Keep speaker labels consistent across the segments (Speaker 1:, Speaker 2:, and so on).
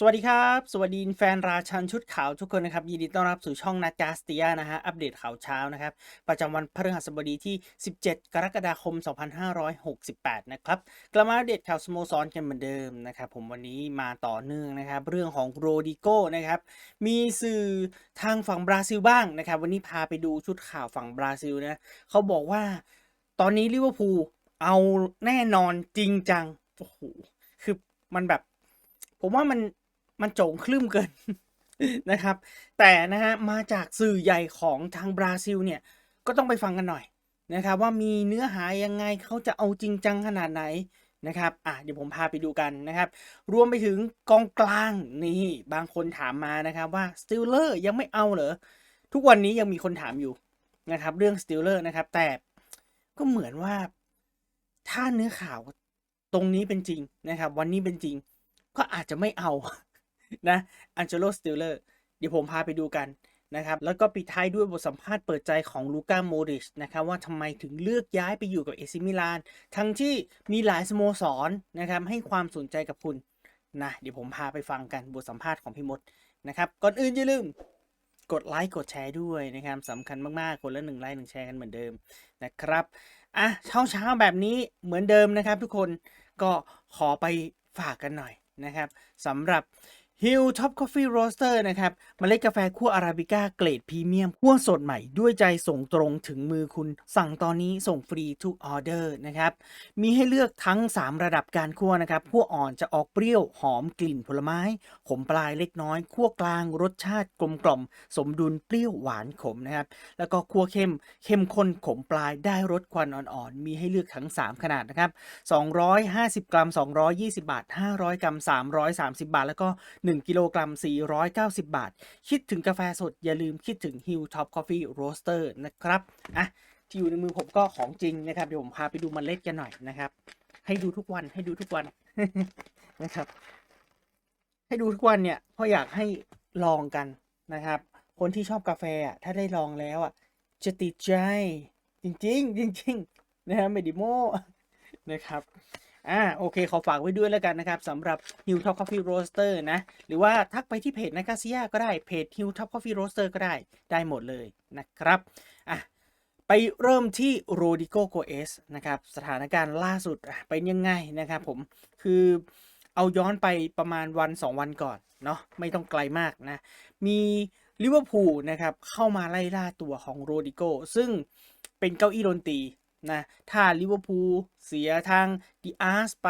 Speaker 1: สวัสดีครับ สวัสดีแฟนราชันชุดขาวทุกคนนะครับ ยินดีต้อนรับสู่ช่องนัดกาสเตียนะฮะ อัปเดตข่าวเช้านะครับ ประจำวันพฤหัสบดีที่ 17 กรกฎาคม 2568 นะครับ กลับมาอัปเดตข่าวสโมสรกันเหมือนเดิมนะครับ ผมวันนี้มาต่อเนื่องนะครับ เรื่องของโรดิโก้นะครับ มีสื่อทางฝั่งบราซิลบ้างนะครับ วันนี้พาไปดูชุดข่าวฝั่งบราซิลนะเขาบอกว่า ตอนนี้ลิเวอร์พูลเอาแน่นอนจริงจังโอ้โหคือมันแบบผมว่ามัน มันโจงคลึ้มเกินนะครับ แต่นะฮะมาจากสื่อใหญ่ของทางบราซิลเนี่ยก็ต้องไปฟังกันหน่อยนะครับ ว่ามีเนื้อหายังไงเขาจะเอาจริงจังขนาดไหนนะครับ อะ เดี๋ยวผมพาไปดูกันนะครับ รวมไปถึงกองกลางนี่บางคนถามมานะครับว่าสติลเลอร์ยังไม่เอาเหรอ ทุกวันนี้ยังมีคนถามอยู่นะครับ เรื่องสติลเลอร์นะครับ แต่ก็เหมือนว่าถ้าเนื้อข่าวตรงนี้เป็นจริงนะครับ วันนี้เป็นจริง ก็อาจจะไม่เอา นะอันเจโลสติลเลอร์เดี๋ยวผมพาไปดูกันนะครับแล้วก็ปิดท้ายด้วยบทสัมภาษณ์เปิดใจของลูก้าโมดริชนะครับว่าทำไมถึงเลือกย้ายไปอยู่กับเอซิมิลาน ทั้งที่มีหลายสโมสรนะครับให้ความสนใจกับคุณนะเดี๋ยวผมพาไปฟังกันบทสัมภาษณ์ของพี่มดนะครับก่อนอื่นอย่าลืมกดไลค์กดแชร์ด้วยนะครับสำคัญมากๆ คนละหนึ่งไลค์หนึ่งแชร์กันเหมือนเดิมนะครับอะเช้าเช้าแบบนี้เหมือนเดิมนะครับ ทุกคนก็ขอไปฝากกันหน่อยนะครับสำหรับ Hill Top Coffee Roaster นะครับมเมล็ดกาแฟคั่วอาราบิก้าเกรดพรีเมียมคั่วสดใหม่ด้วยใจส่งตรงถึงมือคุณ สั่งตอนนี้ส่งฟรีทุกออเดอร์นะครับ มีให้เลือกทั้ง 3 ระดับการคั่วนะครับคั่วอ่อนจะออกเปรี้ยว หอมกลิ่นผลไม้ ขมปลายเล็กน้อยคั่วกลางรสชาติกลมกล่อม สมดุลเปรี้ยวหวานขมนะครับ แล้วก็คั่วเข้มเข้มข้นขมปลายได้รสควันอ่อนๆ มีให้เลือกทั้ง 3 ขนาดนะครับ250 กรัม 220 บาท 500 กรัม 330 บาท แล้วก็1 กิโลกรัม 490 บาท คิดถึงกาแฟสดอย่าลืมคิดถึง Hill Top Coffee Roaster นะครับอะที่อยู่ในมือผมก็ของจริงนะครับ เดี๋ยวผมพาไปดูเมล็ดกันหน่อยนะครับ ให้ดูทุกวันให้ดูทุกวันนะครับ ให้ดูทุกวันเนี่ยเพราะอยากให้ลองกันนะครับ คนที่ชอบกาแฟอะถ้าได้ลองแล้วอะจะติดใจจริง ๆ จริง ๆ นะฮะไม่ดิโมนะครับ อ่าโอเคขอฝากไว้ด้วยแล้วกันนะครับสำหรับ Hill Top Coffee Roaster นะ หรือว่าทักไปที่เพจนากาซิยาก็ได้เพจ Hill Top Coffee Roaster ก็ได้ได้หมดเลยนะครับอะไปเริ่มที่โรดิโกโกเอสนะครับสถานการณ์ล่าสุดเป็นยังไงนะครับผมคือเอาย้อนไปประมาณวัน 2 วันก่อนเนาะไม่ต้องไกลมากนะ มีลิเวอร์พูลนะครับเข้ามาไล่ล่าตัวของโรดิโกซึ่งเป็นเก้าอี้ดนตรี นะถ้าลิเวอร์พูลเสียทางดิอาร์สไป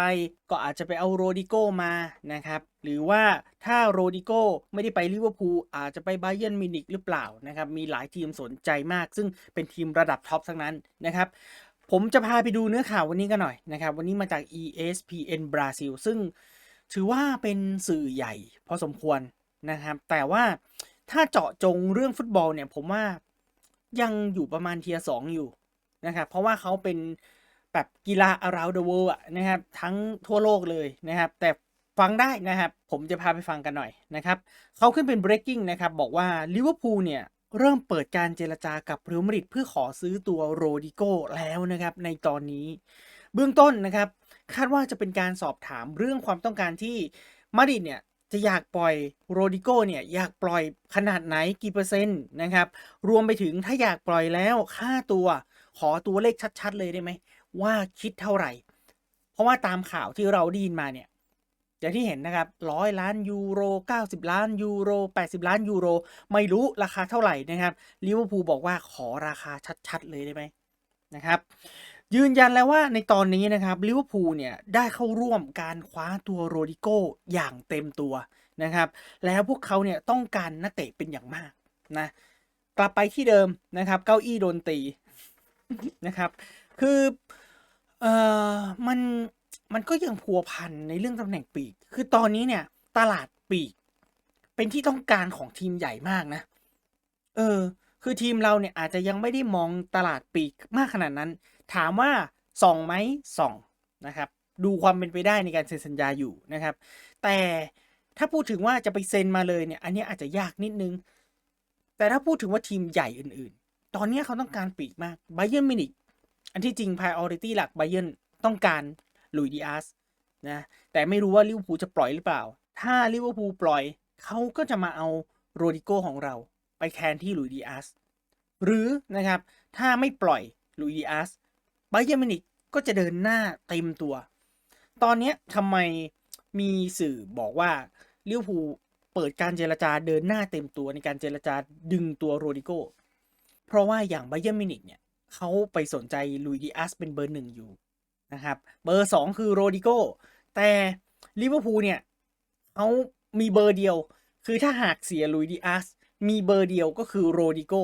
Speaker 1: ก็อาจจะไปเอาโรดิโกมานะครับหรือว่าถ้าโรดิโกไม่ได้ไปลิเวอร์พูลอาจจะไปไบเ e ร์นมินิกหรือเปล่านะครับมีหลายทีมสนใจมาก ซึ่งเป็นทีมระดับท็อปทั้งนั้นนะครับผมจะพาไปดูเนื้อข่าววันนี้กันหน่อยนะครับวันนี้มาจาก ESPN บราซิลซึ่งถือว่าเป็นสื่อใหญ่พอสมควรนะครับแต่ว่าถ้าเจาะจงเรื่องฟุตบอลเนี่ยผมว่ายังอยู่ประมาณเทียสองอยู่ นะครับ เพราะว่าเขาเป็นแบบกีฬา around the world นะครับ ทั้งทั่วโลกเลยนะครับ แต่ฟังได้นะครับ ผมจะพาไปฟังกันหน่อยนะครับเขาขึ้นเป็น breaking นะครับ บอกว่าลิเวอร์พูลเนี่ยเริ่มเปิดการเจรจากับเรอัลมาดริดเพื่อขอซื้อตัวโรดิโกแล้วนะครับ ในตอนนี้ เบื้องต้นนะครับ คาดว่าจะเป็นการสอบถามเรื่องความต้องการที่มาดริดเนี่ยจะอยากปล่อยโรดิโกเนี่ยอยากปล่อยขนาดไหนกี่เปอร์เซ็นต์นะครับ รวมไปถึงถ้าอยากปล่อยแล้วค่าตัว ขอตัวเลขชัด ๆ เลยได้ไหม ว่าคิดเท่าไหร่ เพราะว่าตามข่าวที่เราได้ยินมาเนี่ยอย่างที่เห็นนะครับร้อยล้านยูโร 90 ล้านยูโร 80 ล้านยูโร ไม่รู้ราคาเท่าไหร่นะครับลิเวอร์พูลบอกว่าขอราคาชัด ๆ เลยได้ไหมนะครับยืนยันแล้วว่าในตอนนี้นะครับลิเวอร์พูลเนี่ยได้เข้าร่วมการคว้าตัวโรดิโกอย่างเต็มตัวนะครับแล้วพวกเขาเนี่ยต้องการนักเตะเป็นอย่างมากนะกลับไปที่เดิมนะครับเก้าอี้โดนตี นะครับ คือเอ่อมันมันก็ยังพัวพันในเรื่องตำแหน่งปีก คือตอนนี้เนี่ย ตลาดปีก เป็นที่ต้องการของทีมใหญ่มากนะ เออ คือทีมเราเนี่ยอาจจะยังไม่ได้มองตลาดปีกมากขนาดนั้น ถามว่าส่องไหมส่องนะครับ ดูความเป็นไปได้ในการเซ็นสัญญาอยู่นะครับ แต่ถ้าพูดถึงว่าจะไปเซ็นมาเลยเนี่ย อันนี้อาจจะยากนิดนึง แต่ถ้าพูดถึงว่าทีมใหญ่อื่น ตอนนี้เขาต้องการปีกมากไบเ e ร์นมินิกอันที่จริง priority หลักไบเ e ร์นต้องการลุยดิอาสนะแต่ไม่รู้ว่าลิเวอร์พูลจะปล่อยหรือเปล่า ถ้าลิเวอร์พูลปล่อยเขาก็จะมาเอาโรดิโกของเรา ไปแทนที่ลุยดีอาสหรือนะครับถ้าไม่ปล่อยลุยดีอาสไบเยอร์มินิกก็จะเดินหน้าเต็มตัว ตอนนี้ทำไมมีสื่อบอกว่าลิเวอร์พูลเปิดการเจรจาเดินหน้าเต็มตัวในการเจรจาดึงตัวโรดิโก เพราะว่าอย่างไบเยอร์มินิกเนี่ยเขาไปสนใจลุยดีอาสเป็นเบอร์หนึ่งอยู่นะครับ เบอร์สองคือโรดิโกแต่ลิเวอร์พูลเนี่ยเขามีเบอร์เดียว คือถ้าหากเสียลุยดีอาสมีเบอร์เดียวก็คือโรดิโก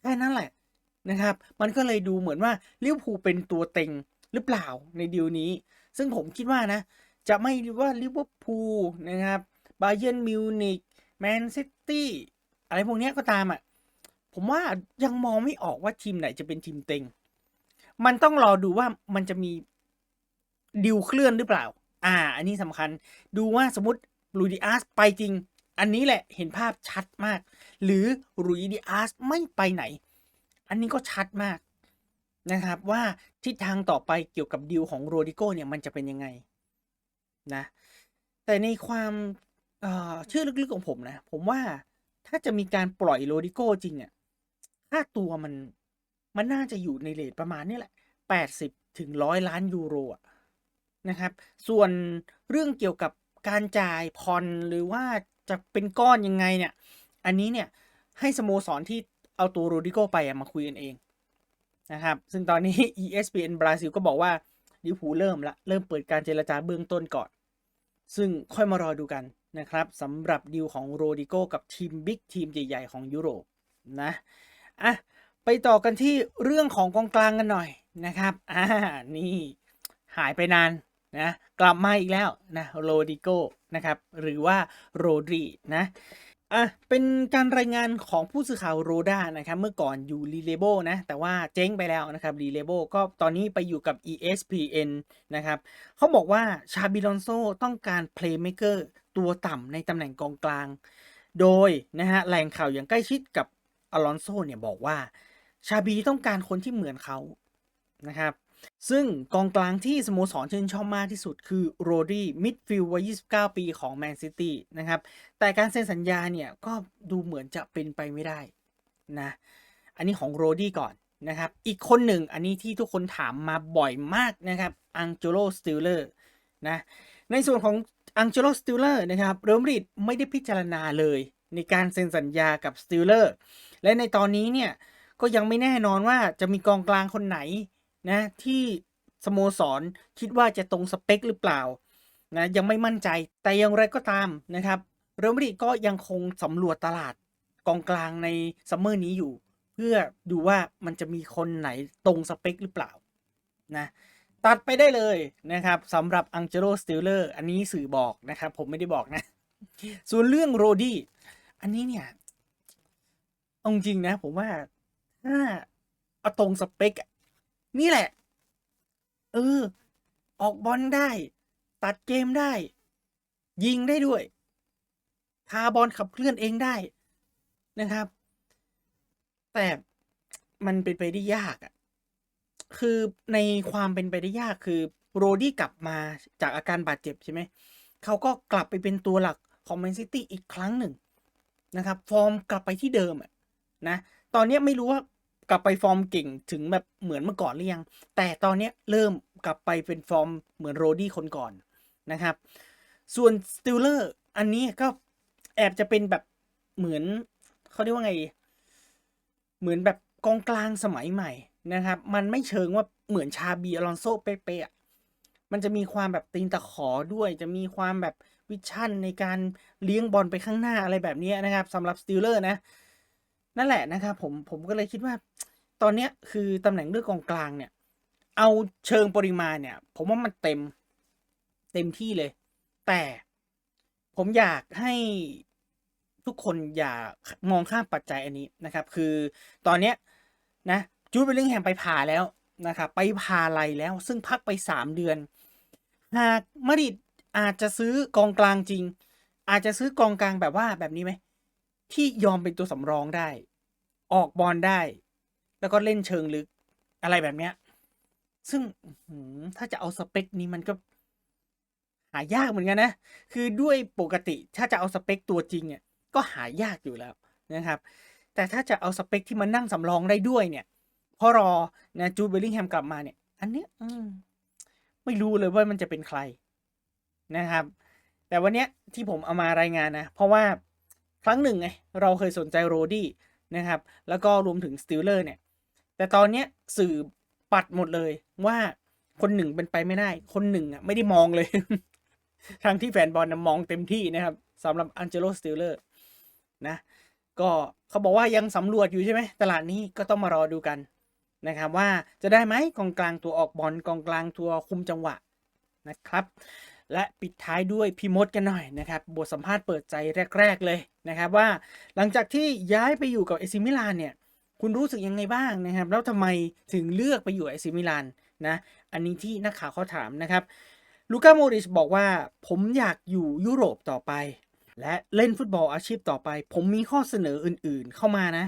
Speaker 1: แค่นั้นแหละนะครับ มันก็เลยดูเหมือนว่าลิเวอร์พูลเป็นตัวเต็งหรือเปล่าในดีลนี้ ซึ่งผมคิดว่านะ จะไม่ว่าลิเวอร์พูลนะครับบาเยิร์นมิวนิกแมนซิตี้อะไรพวกนี้ก็ตามอะ ผมว่ายังมองไม่ออกว่าทีมไหนจะเป็นทีมเต็ง มันต้องรอดูว่ามันจะมีดิวเคลื่อนหรือเปล่า อ่า อันนี้สำคัญ ดูว่าสมมติลุยดิอาสไปจริง อันนี้แหละเห็นภาพชัดมาก หรือลุยดิอาสไม่ไปไหน อันนี้ก็ชัดมากนะครับว่าทิศทางต่อไปเกี่ยวกับดิวของโรดิโกเนี่ยมันจะเป็นยังไงนะ แต่ในความเอ่อเชื่อลึกๆของผมนะ ผมว่าถ้าจะมีการปล่อยโรดิโกจริงอะ ค่าตัวมันมันน่าจะอยู่ในเลทประมาณนี้แหละ 80 ถึงร้อยล้านยูโรอะนะครับ ส่วนเรื่องเกี่ยวกับการจ่ายผ่อนหรือว่าจะเป็นก้อนยังไงเนี่ย อันนี้เนี่ยให้สโมสรที่เอาตัวโรดิโกไปมาคุยกันเองนะครับ ซึ่งตอนนี้ ESPN บราซิลก็บอกว่าลิวพูเริ่มละ เริ่มเปิดการเจรจาเบื้องต้นก่อน ซึ่งค่อยมารอดูกันนะครับสำหรับดีลของโรดิโกกับทีมบิ๊กทีมใหญ่ๆของยุโรปนะ อะไปต่อกันที่เรื่องของกองกลางกันหน่อยนะครับอ่านี่หายไปนานนะกลับมาอีกแล้วนะโรดิโกนะครับหรือว่าโรดรีนะอะเป็นการรายงานของผู้สื่อข่าวโรด้านะครับเมื่อก่อนอยู่รีเลโบนะแต่ว่าเจ๊งไปแล้วนะครับรีเลโบก็ตอนนี้ไปอยู่กับ ESPN นะครับเขาบอกว่าชาบิลอนโซต้องการเพลย์เมเกอร์ตัวต่ำในตำแหน่งกองกลาง โดยนะฮะแหล่งข่าวอย่างใกล้ชิดกับ อลอนโซเนี่ยบอกว่า ชาบีต้องการคนที่เหมือนเขานะครับ ซึ่งกองกลางที่สโมสรชื่นชอบมากที่สุดคือโรดี้มิดฟิลด์วัย 29 ปีของแมนซิตี้นะครับ แต่การเซ็นสัญญาเนี่ยก็ดูเหมือนจะเป็นไปไม่ได้นะ อันนี้ของโรดี้ก่อนนะครับ อีกคนหนึ่งอันนี้ที่ทุกคนถามมาบ่อยมากนะครับ อังเจโลสติลเลอร์นะ ในส่วนของอังเจโลสติลเลอร์นะครับ เรอัลมาดริดไม่ได้พิจารณาเลยในการเซ็นสัญญากับสติลเลอร์ และในตอนนี้เนี่ยก็ยังไม่แน่นอนว่าจะมีกองกลางคนไหนนะที่สโมสรคิดว่าจะตรงสเปคหรือเปล่านะยังไม่มั่นใจแต่อย่างไรก็ตามนะครับเรอัลมาดริดก็ยังคงสำรวจตลาดกองกลางในซัมเมอร์นี้อยู่ เพื่อดูว่ามันจะมีคนไหนตรงสเปคหรือเปล่านะตัดไปได้เลยนะครับสำหรับอังเจโลสติลเลอร์อันนี้สื่อบอกนะครับ ผมไม่ได้บอกนะ ส่วนเรื่องโรดี้อันนี้เนี่ย เอาจริงนะ ผมว่าถ้าเอาตรงสเปคอะนี่แหละ เออ ออกบอลได้ ตัดเกมได้ ยิงได้ด้วยพาบอลขับเคลื่อนเองได้นะครับ แต่มันเป็นไปได้ยากอะ่ะ คือในความเป็นไปได้ยากคือโรดี้กลับมาจากอาการบาดเจ็บใช่ไหม เขาก็กลับไปเป็นตัวหลักของแมนซิตี้อีกครั้งหนึ่งนะครับ ฟอร์มกลับไปที่เดิมอะ นะ ตอนนี้ไม่รู้ว่ากลับไปฟอร์มเก่งถึงแบบเหมือนเมื่อก่อนหรือยัง แต่ตอนนี้เริ่มกลับไปเป็นฟอร์มเหมือนโรดี้คนก่อนนะครับ ส่วนสติลเลอร์อันนี้ก็แอบจะเป็นแบบเหมือนเขาเรียกว่าไง เหมือนแบบกองกลางสมัยใหม่นะครับ มันไม่เชิงว่าเหมือนชาบีอลอนโซเป๊ะๆมันจะมีความแบบตีนตะขอด้วย จะมีความแบบวิชั่นในการเลี้ยงบอลไปข้างหน้าอะไรแบบนี้นะครับสำหรับสติลเลอร์นะ นั่นแหละนะครับผมผมก็เลยคิดว่า ตอนเนี้ยคือตำแหน่งเลือกกองกลางเนี่ย เอาเชิงปริมาณเนี่ย ผมว่ามันเต็มเต็มที่เลย แต่ผมอยากให้ทุกคนอย่ามองข้ามปัจจัยอันนี้นะครับ คือตอนเนี้ยนะจูดเบลลิงแฮมไปผ่าแล้วนะครับไปผ่าไหลแล้ว ซึ่งพักไปสามเดือน หากมาริดอาจจะซื้อกองกลางจริง อาจจะซื้อกองกลางแบบว่าแบบนี้ไหม ที่ยอมเป็นตัวสำรองได้ ออกบอลได้ แล้วก็เล่นเชิงลึกอะไรแบบเนี้ย ซึ่งถ้าจะเอาสเปคนี้มันก็ หายากเหมือนกันนะ คือด้วยปกติถ้าจะเอาสเปคตัวจริงเนี่ยก็หายากอยู่แล้วนะครับ แต่ถ้าจะเอาสเปคที่มันนั่งสำรองได้ด้วยเนี่ย พอรอนะจูดเบลลิงแฮมกลับมาเนี่ย อันเนี้ยไม่รู้เลยว่ามันจะเป็นใครนะครับ แต่วันเนี้ยที่ผมเอามารายงานนะ เพราะว่า ครั้งหนึ่งไงเราเคยสนใจโรดี้นะครับ แล้วก็รวมถึงสติลเลอร์เนี่ย แต่ตอนเนี้ยสื่อปัดหมดเลยว่าคนหนึ่งเป็นไปไม่ได้ คนหนึ่งอะไม่ได้มองเลย ทางที่แฟนบอลนะมองเต็มที่นะครับสำหรับอันเจโลสติลเลอร์นะ ก็เขาบอกว่ายังสำรวจอยู่ใช่ไหมตลาดนี้ก็ต้องมารอดูกันนะครับว่าจะได้ไหมกองกลางตัวออกบอลกองกลางตัวคุมจังหวะนะครับ และปิดท้ายด้วยพี่มดกันหน่อยนะครับบทสัมภาษณ์เปิดใจแรก ๆเลยนะครับว่าหลังจากที่ย้ายไปอยู่กับเอซิมิลานเนี่ยคุณรู้สึกยังไงบ้างนะครับ แล้วทำไมถึงเลือกไปอยู่เอซิมิลานนะ อันนี้ที่นักข่าวเขาถามนะครับ ลูก้าโมริชบอกว่าผมอยากอยู่ยุโรปต่อไป และเล่นฟุตบอลอาชีพต่อไป ผมมีข้อเสนออื่นๆเข้ามานะ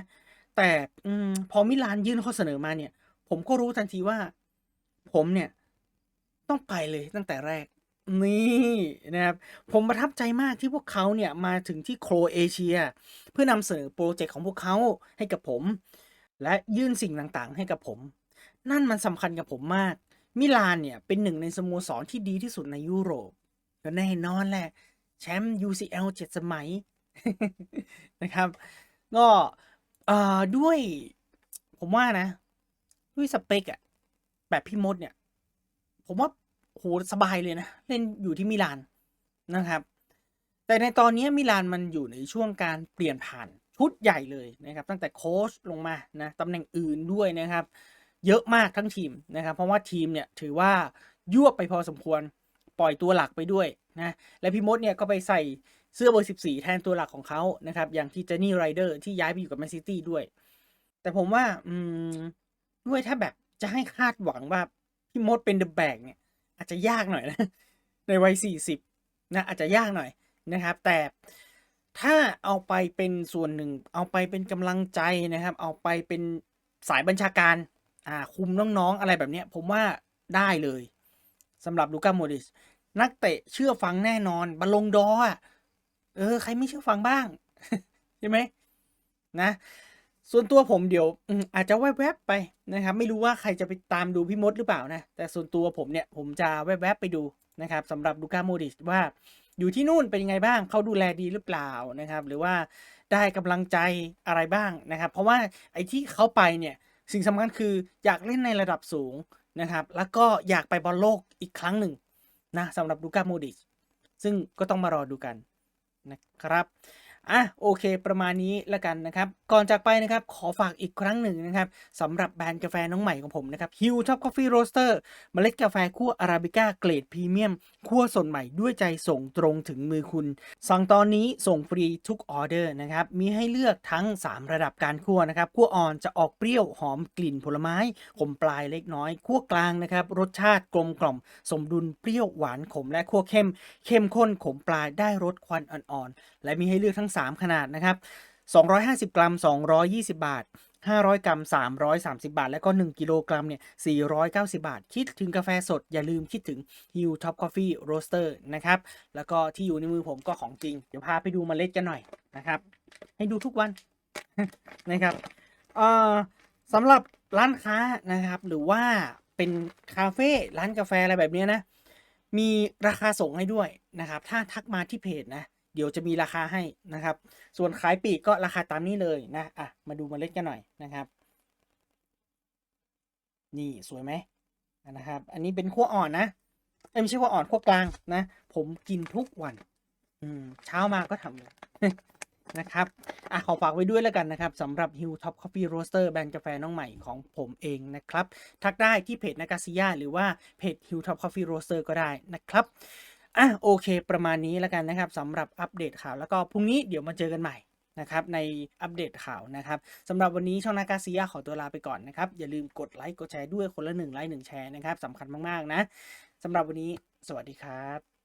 Speaker 1: แต่อพอมิลานยื่นข้อเสนอมาเนี่ย ผมก็รู้ทันทีว่า ผมเนี่ย ต้องไปเลยตั้งแต่แรก นี่นะครับ ผมประทับใจมากที่พวกเขาเนี่ยมาถึงที่โครเอเชีย เพื่อนำเสนอโปรเจกต์ของพวกเขาให้กับผม และยื่นสิ่งต่างๆ ให้กับผม นั่นมันสำคัญกับผมมาก มิลานเนี่ยเป็นหนึ่งในสโมสรที่ดีที่สุดในยุโรปก็แน่นอนแหละ แชมป์ UCL เจ็ดสมัยนะครับ ก็เออด้วยผมว่านะ ด้วยสเปคอะแบบพี่มดเนี่ย ผมว่า โหสบายเลยนะ เล่นอยู่ที่มิลานนะครับ แต่ในตอนนี้มิลานมันอยู่ในช่วงการเปลี่ยนผ่านชุดใหญ่เลยนะครับ ตั้งแต่โค้ชลงมานะตำแหน่งอื่นด้วยนะครับ เยอะมากทั้งทีมนะครับ เพราะว่าทีมเนี่ยถือว่ายวไปพอสมควรปล่อยตัวหลักไปด้วยนะและพี่มดเนี่ยก็ไปใส่เสื้อเบอร์ 14 แทนตัวหลักของเขานะครับ อย่างที่เจนี่ไรเดอร์ที่ย้ายไปอยู่กับแมนซิตี้ด้วย แต่ผมว่าอืมด้วยถ้าแบบจะให้คาดหวังว่าพี่มดเป็นเดอะแบกเนี่ย อาจจะยากหน่อยนะ ในวัย 40 นะอาจจะยากหน่อยนะครับ แต่ถ้าเอาไปเป็นส่วนหนึ่ง เอาไปเป็นกำลังใจนะครับ เอาไปเป็นสายบัญชาการอ่าคุมน้องๆ อะไรแบบเนี้ย ผมว่าได้เลยสำหรับลูก้าโมดิชนักเตะเชื่อฟังแน่นอนบอลลงดอเออ ใครไม่เชื่อฟังบ้าง ใช่ไหมนะ ส่วนตัวผมเดี๋ยวอาจจะแวบๆไปนะครับ ไม่รู้ว่าใครจะไปตามดูพี่มดหรือเปล่านะ แต่ส่วนตัวผมเนี่ยผมจะแวบๆไปดูนะครับสำหรับลูก้าโมดิชว่าอยู่ที่นู่นเป็นยังไงบ้างเขาดูแลดีหรือเปล่านะครับ หรือว่าได้กำลังใจอะไรบ้างนะครับ เพราะว่าไอ้ที่เขาไปเนี่ยสิ่งสำคัญคืออยากเล่นในระดับสูงนะครับ แล้วก็อยากไปบอลโลกอีกครั้งหนึ่งนะสำหรับลูก้าโมดิชซึ่งก็ต้องมารอดูกันนะครับ อะโอเค ประมาณนี้ล้วกันนะครับ ก่อนจากไปนะครับ ขอฝากอีกครั้งหนึ่งนะครับสำหรับแบรนด์กาแฟน้องใหม่ของผมนะครับ Hill Top Coffee Roaster เมล็ดกาแฟคั่วอาราบิก้าเกรดพรีเมียมคั่วสดใหม่ด้วยใจส่งตรงถึงมือคุณ สั่งตอนนี้ส่งฟรีทุกออเดอร์นะครับ มีให้เลือกทั้ง 3 ระดับการคั่วนะครับคั่วอ่อนจะออกเปรี้ยวหอมกลิ่นผลไม้ขมปลายเล็กน้อยคั่วกลางนะครับรสชาติกลมกล่อม สมดุลเปรี้ยวหวานขมและคั่วเข้ม เข้มข้นขมปลายได้รสควันอ่อนๆและมีให้เลือกทั้ง3 ขนาดนะครับ 250 กรัม 220 บาท 500 กรัม 330 บาท แล้วก็ 1 กิโลกรัมเนี่ย 490 บาท คิดถึงกาแฟสดอย่าลืมคิดถึง Hill Top Coffee Roaster นะครับ แล้วก็ที่อยู่ในมือผมก็ของจริง เดี๋ยวพาไปดูเมล็ดกันหน่อยนะครับ ให้ดูทุกวันนะครับเอ่อสำหรับร้านค้านะครับ หรือว่าเป็นคาเฟ่ร้านกาแฟอะไรแบบนี้นะ มีราคาส่งให้ด้วยนะครับ ถ้าทักมาที่เพจนะ เดี๋ยวจะมีราคาให้นะครับ ส่วนขายปีกก็ราคาตามนี้เลยนะอะมาดูเมล็ดกันหน่อยนะครับ นี่สวยไหมนะครับ อันนี้เป็นขั้วอ่อนนะเอ้ยไม่ใช่ขั้วอ่อนขั้วกลางนะ ผมกินทุกวัน อืมเช้ามาก็ทำเลยนะครับอะขอฝากไว้ด้วยแล้วกันนะครับสำหรับ Hill Top Coffee Roaster แบรนด์กาแฟน้องใหม่ของผมเองนะครับ ทักได้ที่เพจนากาซิยาหรือว่าเพจ Hill Top Coffee Roaster ก็ได้นะครับ อะโอเค ประมาณนี้แล้วกันนะครับสำหรับอัปเดตข่าวแล้วก็พรุ่งนี้เดี๋ยวมาเจอกันใหม่นะครับในอัปเดตข่าวนะครับสำหรับวันนี้ช่องนากาซียาขอตัวลาไปก่อนนะครับ อย่าลืมกดไลค์กดแชร์ด้วยคนละหนึ่งไลค์หนึ่งแชร์นะครับสำคัญมากๆนะสำหรับวันนี้ สวัสดีครับ